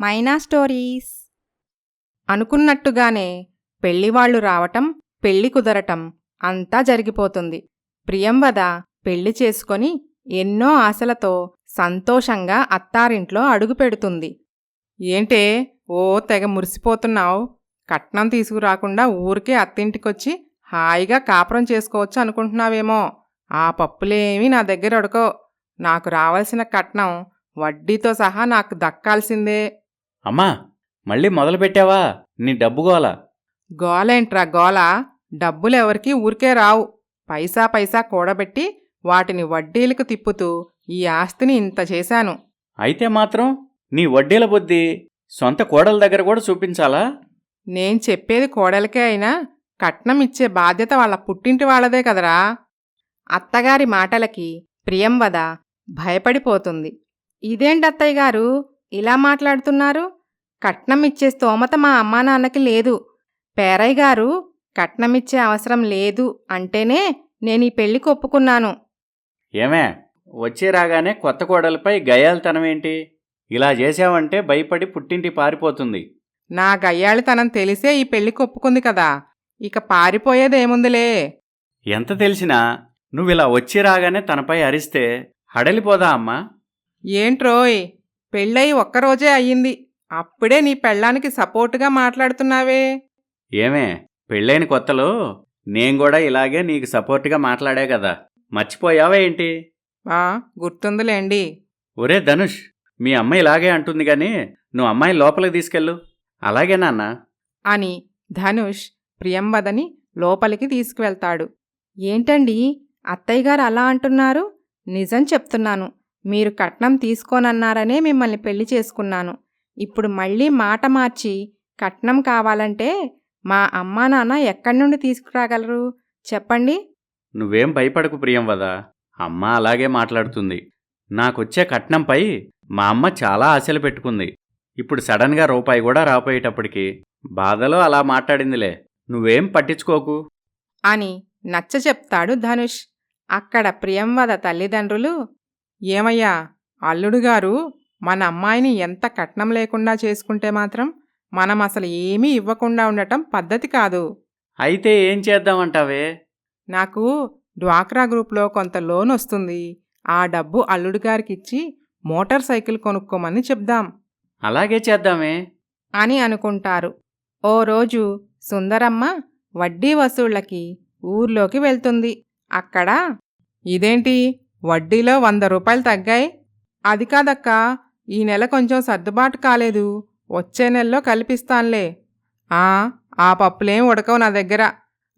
మైనా stories అనుకున్నట్టుగానే పెళ్ళివాళ్ళు రావటం పెళ్ళి కుదరటం అంతా జరిగిపోతుంది. ప్రియంవద పెళ్ళి చేసుకొని ఎన్నో ఆశలతో సంతోషంగా అత్తారింట్లో అడుగుపెడుతుంది ఏంటే ఓ తెగ మురిసిపోతున్నావు? కట్నం తీసుకురాకుండా ఊరికే అత్తింటికొచ్చి హాయిగా కాపురం చేసుకోవచ్చు అనుకుంటున్నావేమో. ఆ పప్పులేమీ నా దగ్గర అడుకో. నాకు రావాల్సిన కట్నం వడ్డీతో సహా నాకు దక్కాల్సిందే. అమ్మా మళ్ళీ మొదలుపెట్టావా? నీ డబ్బు గోల. గోలేంట్రా గోల. డబ్బులెవరికి ఊరికే రావు. పైసా పైసా కూడబెట్టి వాటిని వడ్డీలకు తిప్పుతూ ఈ ఆస్తిని ఇంత చేశాను. అయితే మాత్రం నీ వడ్డీల బుద్ధి సొంత కోడల దగ్గర కూడా చూపించాలా? నేను చెప్పేది కోడలికే అయినా కట్నం ఇచ్చే బాధ్యత వాళ్ళ పుట్టింటి వాళ్ళదే కదరా. అత్తగారి మాటలకి ప్రియంవద భయపడిపోతుంది. ఇదేంటత్తయ్య గారు? ఇలా మాట్లాడుతున్నారు? కట్నం ఇచ్చే స్తోమత మా అమ్మా నాన్నకి లేదు. పేరయ్య గారు కట్నమిచ్చే అవసరం లేదు అంటేనే నేను ఈ పెళ్ళికి ఒప్పుకున్నాను. ఏమే వచ్చి రాగానే కొత్త కోడలపై గయాలతనమేంటి ఇలా చేశావంటే భయపడి పుట్టింటి పారిపోతుంది. నా గయ్యాళితనం తెలిసే ఈ పెళ్ళికి ఒప్పుకుంది కదా ఇక పారిపోయేదేముందిలే? ఎంత తెలిసినా నువ్విలా వచ్చి రాగానే తనపై అరిస్తే హడలిపోదా అమ్మా? ఏంట్రోయ్ పెళ్ళయి ఒక్కరోజే అయ్యింది. అప్పుడే నీ పెళ్ళానికి సపోర్టుగా మాట్లాడుతున్నావే. ఏమే పెళ్ళైన కొత్తలో నేను కూడా ఇలాగే నీకు సపోర్ట్గా మాట్లాడా కదా. మర్చిపోయావా ఏంటి? ఆ గుర్తుందిలేండి. ఒరే ధనుష్ మీ అమ్మ ఇలాగే అంటుంది గాని నువ్వు అమ్మాయి లోపలికి తీసుకెళ్ళు. అలాగే నాన్న. అని ధనుష్ ప్రియంవదని లోపలికి తీసుకువెళ్తాడు. ఏంటండి అత్తయ్యగారు అలా అంటున్నారు? నిజం చెప్తున్నాను. మీరు కట్నం తీసుకోనన్నారనే మిమ్మల్ని పెళ్ళి చేసుకున్నాను. ఇప్పుడు మళ్ళీ మాట మార్చి కట్నం కావాలంటే మా అమ్మా నాన్న ఎక్కడి నుండి తీసుకురాగలరు? చెప్పండి. నువ్వేం భయపడకు ప్రియం వదా అమ్మ అలాగే మాట్లాడుతుంది. నాకొచ్చే కట్నంపై మా అమ్మ చాలా ఆశలు పెట్టుకుంది. ఇప్పుడు సడన్గా రూపాయి కూడా రాపోయేటప్పటికి బాధలో అలా మాట్లాడిందిలే. నువ్వేం పట్టించుకోకు. అని నచ్చ చెప్తాడు ధనుష్. అక్కడ ప్రియంవద తల్లిదండ్రులు ఏమయ్యా అల్లుడుగారు మన అమ్మాయిని ఎంత కట్నం లేకుండా చేసుకుంటే మాత్రం మనం అసలు ఏమీ ఇవ్వకుండా ఉండటం పద్ధతి కాదు. అయితే ఏం చేద్దామంటావే? నాకు డ్వాక్రా గ్రూప్లో కొంత లోన్ వస్తుంది. ఆ డబ్బు అల్లుడిగారికి ఇచ్చి మోటార్ సైకిల్ కొనుక్కోమని చెప్దాం. అలాగే చేద్దామే. అని అనుకుంటారు. ఓ రోజు సుందరమ్మ వడ్డీ వసూళ్ళకి ఊర్లోకి వెళ్తుంది. అక్కడ ఇదేంటి? వడ్డీలో వంద రూపాయలు తగ్గాయి? అది కాదక్కా ఈ నెల కొంచెం సర్దుబాటు కాలేదు. వచ్చే నెలలో కల్పిస్తాన్లే. ఆ ఆ పప్పులేం ఉడకవు నా దగ్గర.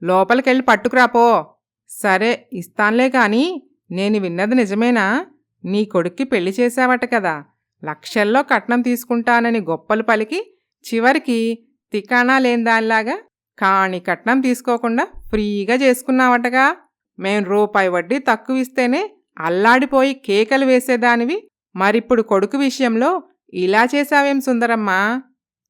లోపలికెళ్ళి పట్టుకురాపో సరే ఇస్తాన్లే కాని నేను విన్నది నిజమేనా? నీ కొడుక్కి పెళ్ళి చేశావట కదా. లక్షల్లో కట్నం తీసుకుంటానని గొప్పలు పలికి చివరికి తికాణా లేని దానిలాగా కాణి కట్నం తీసుకోకుండా ఫ్రీగా చేసుకున్నావటగా. మేం రూపాయి వడ్డీ తక్కువ ఇస్తేనే అల్లాడిపోయి కేకలు వేసేదానివి. మరిప్పుడు కొడుకు విషయంలో ఇలా చేశావేం సుందరమ్మా?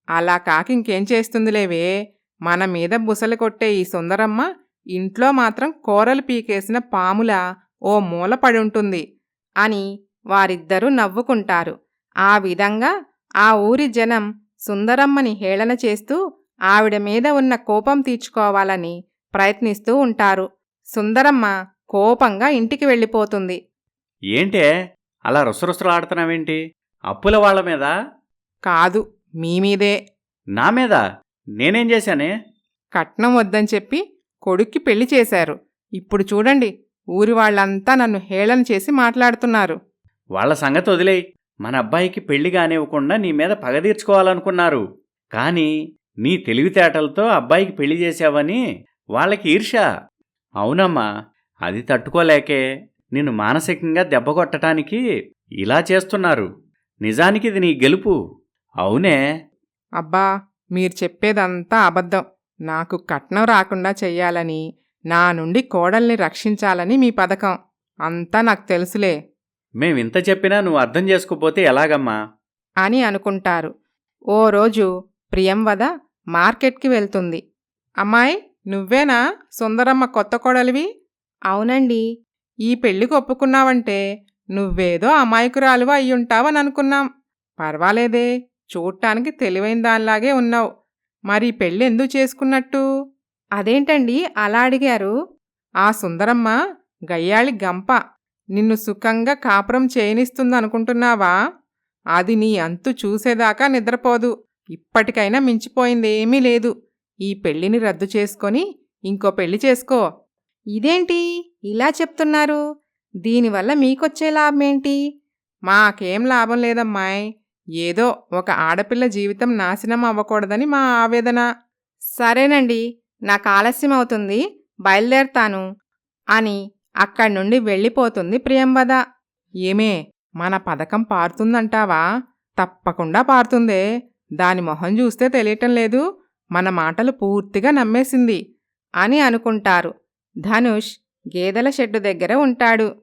అలా కాక ఇంకేం చేస్తుందిలేవే? మన మీద బుసలు కొట్టే ఈ సుందరమ్మ ఇంట్లో మాత్రం కూరలు పీకేసిన పాముల ఓ మూల పడుంటుంది అని వారిద్దరూ నవ్వుకుంటారు. ఆ విధంగా ఆ ఊరి జనం సుందరమ్మని హేళన చేస్తూ ఆవిడ మీద ఉన్న కోపం తీర్చుకోవాలని ప్రయత్నిస్తూ ఉంటారు. సుందరమ్మ కోపంగా ఇంటికి వెళ్ళిపోతుంది. ఏంటే? అలా రుసరుసలాడుతున్నావేంటి? అప్పుల వాళ్ళ మీద? కాదు మీ మీదే. నా మీద? నేనేం చేశానే? కట్నం వద్దని చెప్పి కొడుక్కి పెళ్ళి చేశారు. ఇప్పుడు చూడండి ఊరి వాళ్ళంతా నన్ను హేళన చేసి మాట్లాడుతున్నారు. వాళ్ళ సంగతి వదిలేయ్. మన అబ్బాయికి పెళ్ళి కానివ్వకుండా నీ మీద పగ తీర్చుకోవాలనుకున్నారు. కానీ నీ తెలివితేటలతో అబ్బాయికి పెళ్ళి చేశావని వాళ్ళకి ఈర్ష అవునమ్మా అది తట్టుకోలేకే. నిన్ను మానసికంగా దెబ్బకొట్టడానికి ఇలా చేస్తున్నారు. నిజానికి ఇది నీ గెలుపు. అవునే? అబ్బా మీరు చెప్పేదంతా అబద్ధం. నాకు కట్నం రాకుండా చెయ్యాలని నా నుండి కోడల్ని రక్షించాలని మీ పథకం. అంతా నాకు తెలుసులే. మేమింత చెప్పినా నువ్వు అర్థం చేసుకోపోతే ఎలాగమ్మా? అని అనుకుంటారు. ఓ రోజు ప్రియంవద మార్కెట్కి వెళ్తుంది. అమ్మాయి నువ్వేనా సుందరమ్మ కొత్త కోడలివి? అవునండి. ఈ పెళ్ళికి ఒప్పుకున్నావంటే నువ్వేదో అమాయకురాలువ అయ్యుంటావని అనుకున్నాం పర్వాలేదే చూడటానికి తెలివైన దానిలాగే ఉన్నావు. మరి పెళ్ళి ఎందుకు చేసుకున్నట్టు? అదేంటండి అలా అడిగారు? ఆ సుందరమ్మ గయ్యాళి గంప నిన్ను సుఖంగా కాపురం చేయనిస్తుందనుకుంటున్నావా? అది నీ అంతు చూసేదాకా నిద్రపోదు. ఇప్పటికైనా మించిపోయిందేమీ లేదు. ఈ పెళ్ళిని రద్దు చేసుకొని ఇంకో పెళ్ళి చేసుకో. ఇదేంటి? ఇలా చెప్తున్నారు? దీనివల్ల మీకొచ్చే లాభమేంటి? మాకేం లాభం లేదమ్మాయ్. ఏదో ఒక ఆడపిల్ల జీవితం నాశనం అవ్వకూడదని మా ఆవేదన. సరేనండి నాకు ఆలస్యం అవుతుంది. బయలుదేరతాను అని అక్కడి నుండి వెళ్ళిపోతుంది ప్రియంవద. ఏమే మన పథకం పారుతుందంటావా? తప్పకుండా పారుతుందే. దాని మొహం చూస్తే తెలియటం లేదు. మన మాటలు పూర్తిగా నమ్మేసింది అని అనుకుంటారు. ధనుష్ గేదెల షెడ్డు దగ్గర ఉంటాడు.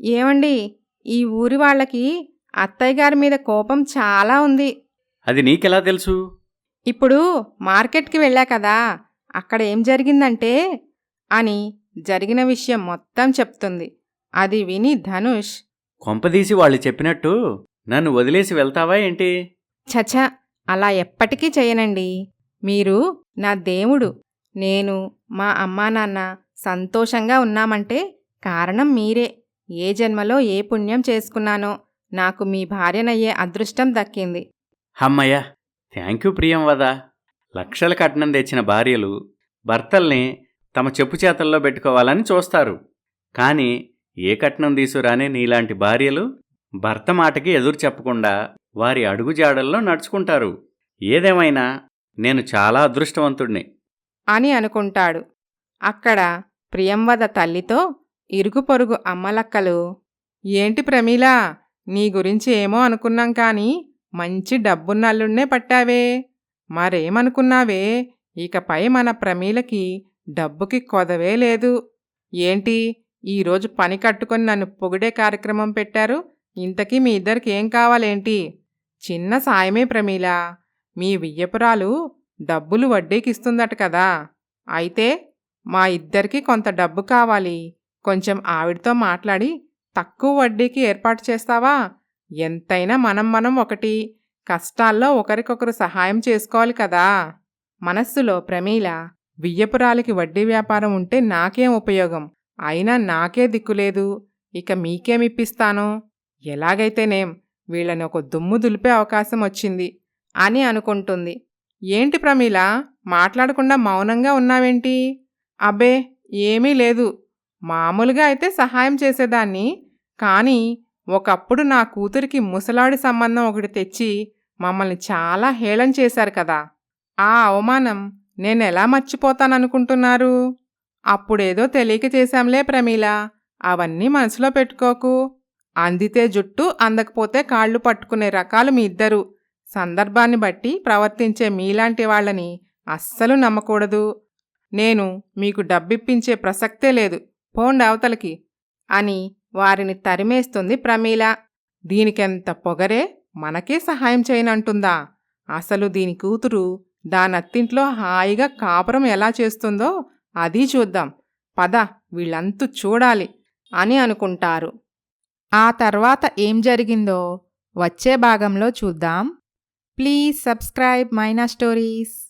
ఏమండి? ఈ ఊరి వాళ్ళకి అత్తయ్య గారి మీద కోపం చాలా ఉంది. అది నీకెలా తెలుసు? ఇప్పుడు మార్కెట్కి వెళ్ళా కదా అక్కడ ఏం జరిగిందంటే అని జరిగిన విషయం మొత్తం చెప్తుంది. అది విని ధనుష్. కొంపదీసి వాళ్ళు చెప్పినట్టు నన్ను వదిలేసి వెళ్తావా ఏంటి? చచ అలా ఎప్పటికీ చేయనండి. మీరు నా దేవుడు. నేను మా అమ్మా నాన్న సంతోషంగా ఉన్నామంటే కారణం మీరే. ఏ జన్మలో ఏ పుణ్యం చేసుకున్నానో నాకు మీ భార్యనయ్యే అదృష్టం దక్కింది. హమ్మయ్య థ్యాంక్ యూ ప్రియం వదా. లక్షల కట్నం తెచ్చిన భార్యలు భర్తల్ని తమ చెప్పు చేతల్లో పెట్టుకోవాలని చూస్తారు. కానీ ఏ కట్నం తీసుకురాని నీలాంటి భార్యలు భర్త మాటకి ఎదురు చెప్పకుండా వారి అడుగుజాడల్లో నడుచుకుంటారు. ఏదేమైనా నేను చాలా అదృష్టవంతుణ్ణి అని అనుకుంటాడు. అక్కడ ప్రియంవద తల్లితో ఇరుగు పొరుగు అమ్మలక్కలు ఏంటి ప్రమీలా నీ గురించి ఏమో అనుకున్నాం కానీ మంచి డబ్బున్నల్లున్నే పట్టావే. మరేమనుకున్నావే? ఇకపై మన ప్రమీలకి డబ్బుకి కొదవే లేదు. ఏంటి ఈరోజు పని కట్టుకొని నన్ను పొగిడే కార్యక్రమం పెట్టారు? ఇంతకీ మీ ఇద్దరికి ఏం కావాలేంటి? చిన్న సాయమే ప్రమీల. మీ వియ్యపురాలు డబ్బులు వడ్డీకిస్తుందట కదా. అయితే మా ఇద్దరికీ కొంత డబ్బు కావాలి. కొంచెం ఆవిడతో మాట్లాడి తక్కువ వడ్డీకి ఏర్పాటు చేస్తావా? ఎంతైనా మనం మనం ఒకటి. కష్టాల్లో ఒకరికొకరు సహాయం చేసుకోవాలి కదా. మనస్సులో ప్రమీల వియ్యపురాలికి వడ్డీ వ్యాపారం ఉంటే నాకేం ఉపయోగం? అయినా నాకే దిక్కులేదు ఇక మీకేమిప్పిస్తాను ఎలాగైతేనేం వీళ్ళని ఒక దుమ్ము దులిపే అవకాశం వచ్చింది అని అనుకుంటుంది. ఏంటి ప్రమీల? మాట్లాడకుండా మౌనంగా ఉన్నావేంటి? అబ్బే ఏమీ లేదు. మామూలుగా అయితే సహాయం చేసేదాన్ని. కానీ ఒకప్పుడు నా కూతురికి ముసలాడి సంబంధం ఒకటి తెచ్చి మమ్మల్ని చాలా హేళన చేశారు కదా. ఆ అవమానం నేనెలా మర్చిపోతాననుకుంటున్నారు? అప్పుడేదో తెలియక చేశాంలే ప్రమీల. అవన్నీ మనసులో పెట్టుకోకు. అందితే జుట్టు అందకపోతే కాళ్ళు పట్టుకునే రకాలు మీ ఇద్దరు. సందర్భాన్ని బట్టి ప్రవర్తించే మీలాంటి వాళ్ళని అస్సలు నమ్మకూడదు. నేను మీకు డబ్బిప్పించే ప్రసక్తే లేదు. పోండి అవతలకి. అని వారిని తరిమేస్తుంది ప్రమీల. దీనికెంత పొగరే మనకే సహాయం చేయనంటుందా? అసలు దీని కూతురు దానత్తింట్లో హాయిగా కాపురం ఎలా చేస్తుందో అది చూద్దాం. పద వీళ్ళంతు చూడాలి అని అనుకుంటారు. ఆ తర్వాత ఏం జరిగిందో వచ్చే భాగంలో చూద్దాం. Please subscribe Maina stories.